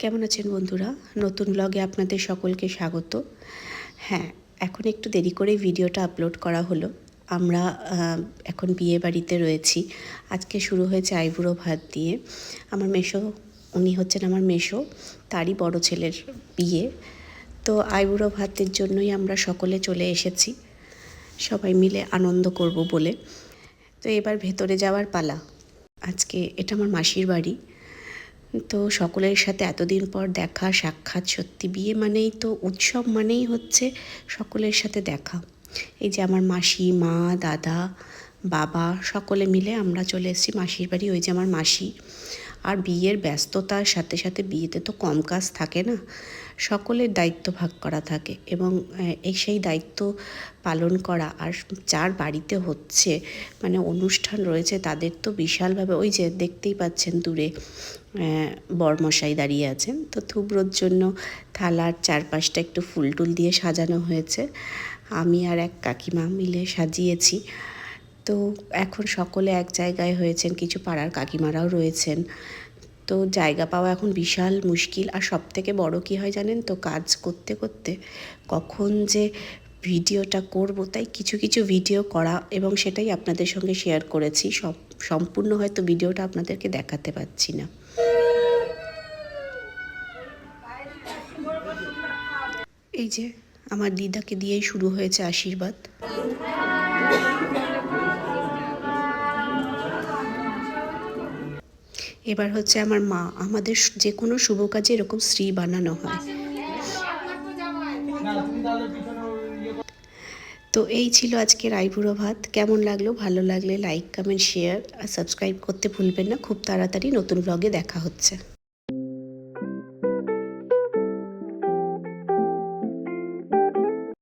কেমন আছেন বন্ধুরা? নতুন ব্লগে আপনাদের সকলকে স্বাগত। হ্যাঁ এখন একটু দেরি করে ভিডিওটা আপলোড করা হলো। আমরা এখন বিয়ে বাড়িতে রয়েছি। আজকে শুরু হয়েছে আইবুড়ো ভাত দিয়ে। আমার মেশো উনি হচ্ছেন আমার মেশো তারই বড় ছেলের বিয়ে। তো আইবুড়ো ভাতের জন্যই আমরা সকলে চলে এসেছি। সবাই মিলে আনন্দ করব বলে। তো এবার ভেতরে যাওয়ার পালা। আজকে এটা আমার মাসির বাড়ি। তো সকলের সাথে এতদিন পর দেখা, সাক্ষাৎ সত্যি বিয়ে মানেই তো উৎসব মানেই হচ্ছে সকলের সাথে দেখা। এই যে আমার মাসি, মা, দাদা, বাবা সকলে মিলে আমরা চলে এসেছি মাসির বাড়ি। ওই যে আমার মাসি আর বিয়ের ব্যস্ততার সাথে সাথে বিয়েতে তো কম কাজ থাকে না। সকলের দায়িত্ব ভাগ করা থাকে এবং এই সেই দায়িত্ব পালন করা আর যার বাড়িতে হচ্ছে মানে অনুষ্ঠান রয়েছে তাদের তো বিশালভাবে ওই যে দেখতেই পাচ্ছেন দূরে বরমশাই দাঁড়িয়ে আছেন। তো থুবড়োর জন্য থালার চারপাশটা একটু ফুল টুল দিয়ে সাজানো হয়েছে। আমি আর এক কাকিমা মিলে সাজিয়েছি। তো এখন সকলে এক জায়গায় হয়েছেন, কিছু পাড়ার কাকিমারাও রয়েছেন। তো জায়গা পাওয়া এখন বিশাল মুশকিল। আর সব থেকে বড় কী হয় জানেন তো, কাজ করতে করতে কখন যে ভিডিওটা করব, তাই কিছু কিছু ভিডিও করা এবং সেটাই আপনাদের সঙ্গে শেয়ার করেছি। সব, সম্পূর্ণ হয়তো ভিডিওটা আপনাদেরকে দেখাতে পাচ্ছি না। এই যে, আমার দিদাকে দিয়েই শুরু হয়েছে আশীর্বাদ। এবার হচ্ছে আমার মা, আমাদের যে কোনো শুভ কাজে এরকম শ্রী বানানো হয়। তো এই ছিল আজকের আইবুড়ো ভাত। কেমন লাগল? ভালো লাগলে লাইক কমেন্ট শেয়ার আর সাবস্ক্রাইব করতে ভুলবেন না। খুব তাড়াতাড়ি নতুন ব্লগে দেখা হচ্ছে।